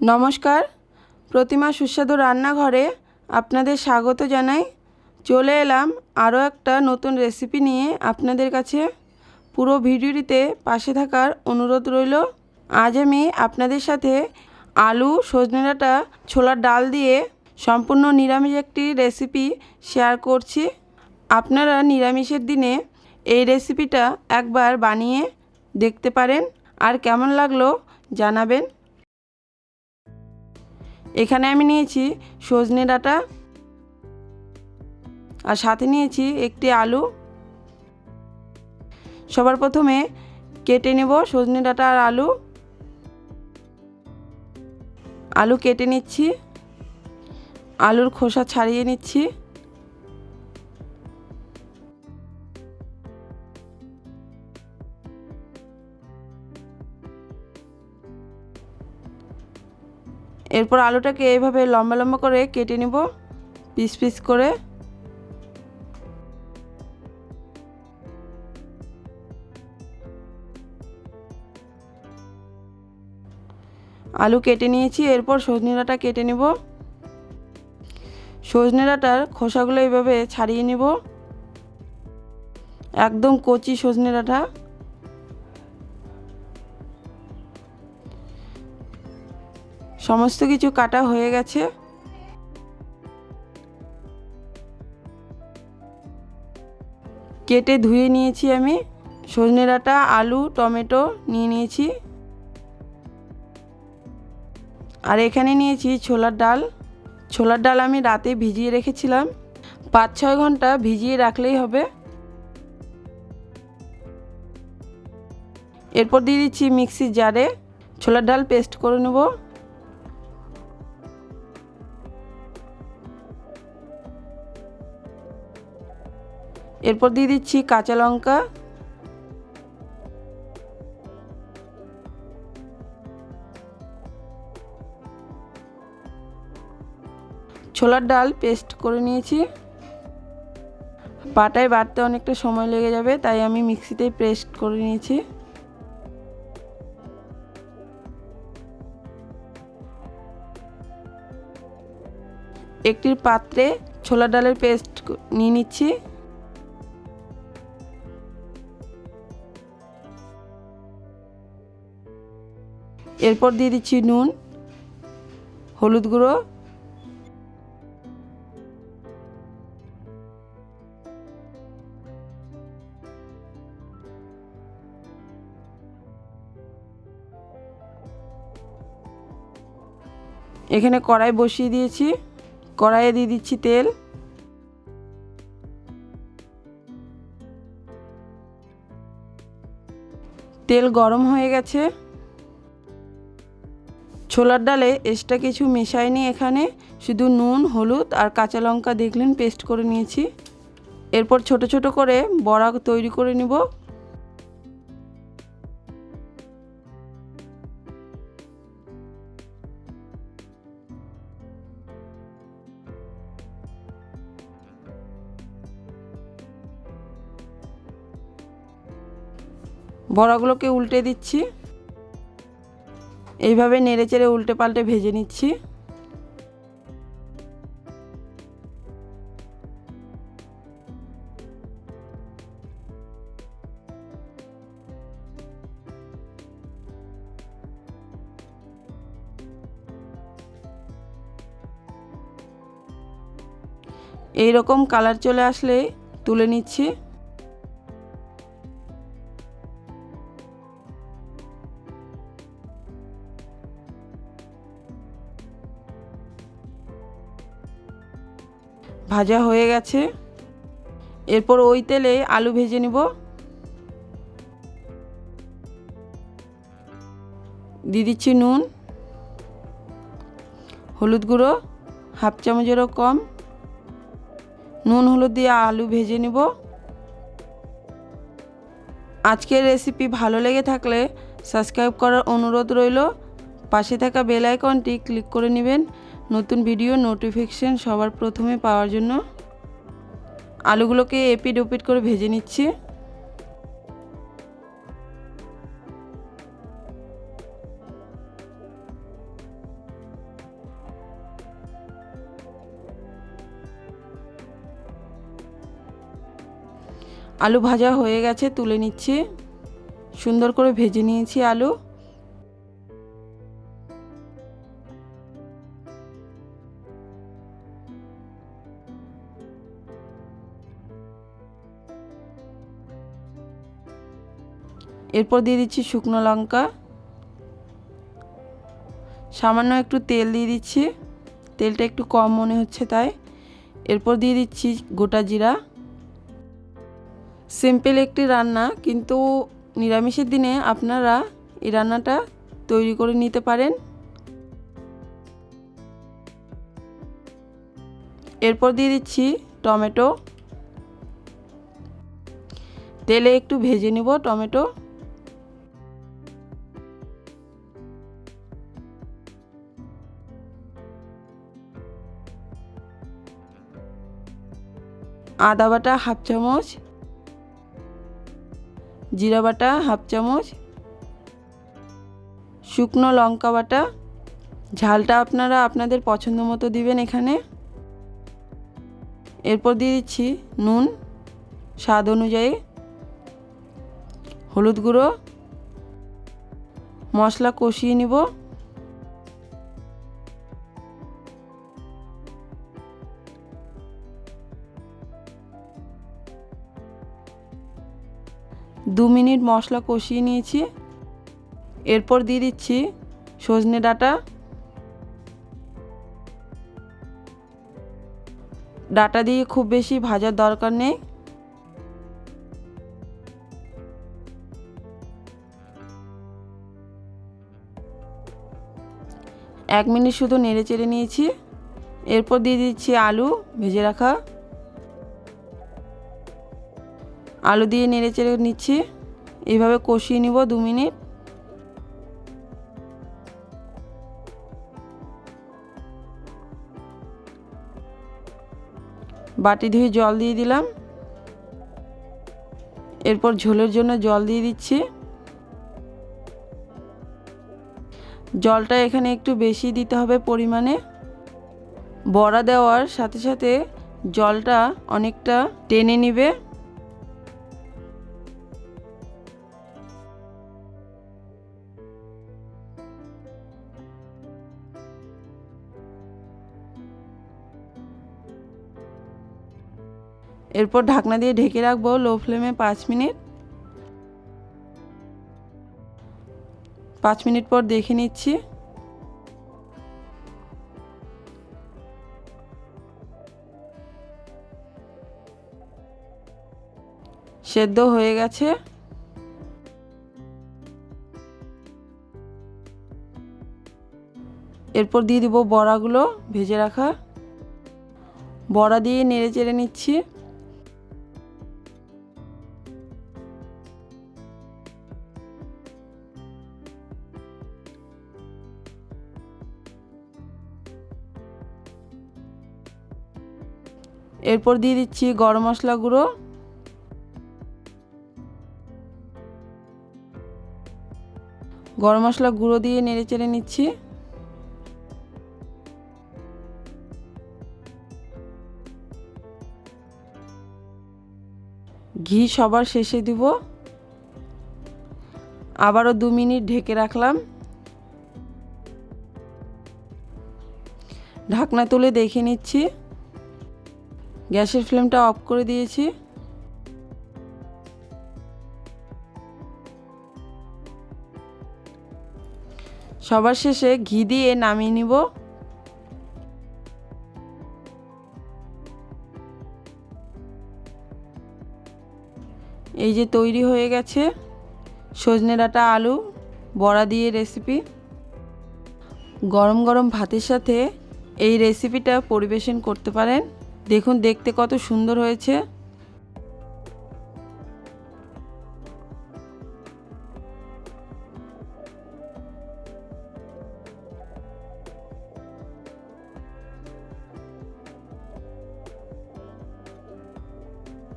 নমস্কার। প্রতিমা সুস্বাদু রান্নাঘরে আপনাদের স্বাগত জানাই। চলে এলাম আরও একটা নতুন রেসিপি নিয়ে আপনাদের কাছে। পুরো ভিডিওটিতে পাশে থাকার অনুরোধ রইল। আজ আমি আপনাদের সাথে আলু, সজনে ডাঁটা, ছোলার ডাল দিয়ে সম্পূর্ণ নিরামিষ একটি রেসিপি শেয়ার করছি। আপনারা নিরামিষের দিনে এই রেসিপিটা একবার বানিয়ে দেখতে পারেন। আর কেমন লাগল জানাবেন। এখানে আমি নিয়েছি সজনে ডাটা আর সাথে নিয়েছি একটি আলু। সবার প্রথমে কেটে নেব সজনে ডাটা আর আলু। আলু কেটে নিচ্ছি। আলুর খোসা ছাড়িয়ে নিচ্ছি। এরপর আলুটাকে এইভাবে লম্বা লম্বা করে কেটে নেব, পিস পিস করে। আলু কেটে নিয়েছি, এরপর সজনে ডাঁটা কেটে নেব। সজনে ডাঁটার খোসাগুলো এইভাবে ছাড়িয়ে নেব। একদম কচি সজনে ডাঁটা। সমস্ত কিছু কাটা হয়ে গেছে। কেটে ধুয়ে নিয়েছি আমি। সজনে ডাঁটা, আলু, টমেটো নিয়ে নিয়েছি। আর এখানে নিয়েছি ছোলার ডাল। ছোলার ডাল আমি রাতে ভিজিয়ে রেখেছিলাম। পাঁচ ছয় ঘণ্টা ভিজিয়ে রাখলেই হবে। এরপর দিয়ে দিচ্ছি মিক্সির জারে। ছোলার ডাল পেস্ট করে নেব। এরপর দিয়ে দিচ্ছি কাঁচা লঙ্কা। ছোলার ডাল পেস্ট করে নিয়েছি। বাটায় বাটতে অনেকটা সময় লেগে যাবে, তাই আমি মিক্সিতেই পেস্ট করে নিয়েছি। একটি পাত্রে ছোলার ডালের পেস্ট নিয়ে নিচ্ছি। এরপর দিয়ে দিচ্ছি নুন, হলুদ গুঁড়ো। এখানে কড়াই বসিয়ে দিয়েছি। কড়াইয়ে দিয়ে দিচ্ছি তেল। তেল গরম হয়ে গেছে। ছোলার ডালে এক্সট্রা কিছু মেশাইনি এখানে। শুধু নুন, হলুদ আর কাঁচা লঙ্কা দেখলেন পেস্ট করে নিয়েছি। এরপর ছোট ছোট করে বড়া তৈরি করে নিব। বড়াগুলোকে উল্টে দিচ্ছি। এইভাবে নেড়ে চেড়ে উল্টে পাল্টে ভেজে নিচ্ছি। এই রকম কালার চলে আসলে তুলে নিচ্ছি। ভাজা হয়ে গেছে। এরপর ওই তেলে আলু ভেজে নিব। দিয়ে দিচ্ছি নুন, হলুদ গুঁড়ো, হাফ চামচেরও কম। নুন, হলুদ দিয়ে আলু ভেজে নেব। আজকের রেসিপি ভালো লেগে থাকলে সাবস্ক্রাইব করার অনুরোধ রইল। পাশে থাকা বেল আইকনটি ক্লিক করে নেবেন। নতুন ভিডিও নোটিফিকেশান সবার প্রথমে পাওয়ার জন্য আলুগুলোকে এপিড ওপিড করে ভেজে নিচ্ছি। আলু ভাজা হয়ে গেছে, তুলে নিচ্ছি। সুন্দর করে ভেজে নিয়েছি আলু। এরপর দিয়ে দিচ্ছি শুকনো লঙ্কা। সামান্য একটু তেল দিয়ে দিচ্ছি। তেলটা একটু কম মনে হচ্ছে তাই। এরপর দিয়ে দিচ্ছি গোটা জিরা। সিম্পল একটি রান্না, কিন্তু নিরামিষের দিনে আপনারা এই রান্নাটা তৈরি করে নিতে পারেন। এরপর দিয়ে দিচ্ছি টমেটো। তেলে একটু ভেজে নেব টমেটো। আদা বাটা হাফ চামচ, জিরা বাটা হাফ চামচ, শুকনো লঙ্কা বাটা। ঝালটা আপনারা আপনাদের পছন্দ মতো দিবেন এখানে। এরপর দিয়ে দিচ্ছি নুন, স্বাদ অনুযায়ী। হলুদ গুঁড়ো। মশলা কষিয়ে নিব। দু মিনিট মশলা কষিয়ে নিয়েছি। এরপর দিয়ে দিচ্ছি সজনে ডাটা। ডাটা দিয়ে খুব বেশি ভাজার দরকার নেই। এক মিনিট শুধু নেড়ে চেড়ে নিয়েছি। এরপর দিয়ে দিচ্ছি আলু ভেজে রাখা। আলু দিয়ে নেড়ে চেড়ে নিচ্ছি। এইভাবে কষিয়ে নিব দু মিনিট। বাটি ধুয়ে জল দিয়ে দিলাম। এরপর ঝোলের জন্য জল দিয়ে দিচ্ছি। জলটা এখানে একটু বেশি দিতে হবে পরিমাণে। বড়া দেওয়ার সাথে সাথে জলটা অনেকটা টেনে নিবে। এরপর ঢাকনা দিয়ে ঢেকে রাখব লো ফ্লেমে পাঁচ মিনিট। পাঁচ মিনিট পর দেখে নিচ্ছি। সেদ্ধ হয়ে গেছে। এরপর দিয়ে দিব বড়াগুলো ভেজে রাখা। বড়া দিয়ে নেড়ে চেড়ে নিচ্ছি। এরপর দিয়ে দিচ্ছি গরম মশলা গুঁড়ো। গরম মশলা গুঁড়ো দিয়ে নেড়ে চেড়ে নিচ্ছি। ঘি সবার শেষে দিব। আবারও দু মিনিট ঢেকে রাখলাম। ঢাকনা তুলে দেখে নিচ্ছি। গ্যাসের ফ্লেমটা অফ করে দিয়েছি। সবার শেষে ঘি দিয়ে নামিয়ে নিব। এই যে তৈরি হয়ে গেছে সজনে ডাঁটা আলু, বড়া দিয়ে রেসিপি গরম গরম ভাতের সাথে এই রেসিপিটা পরিবেশন করতে পারেন। দেখুন দেখতে কত সুন্দর হয়েছে।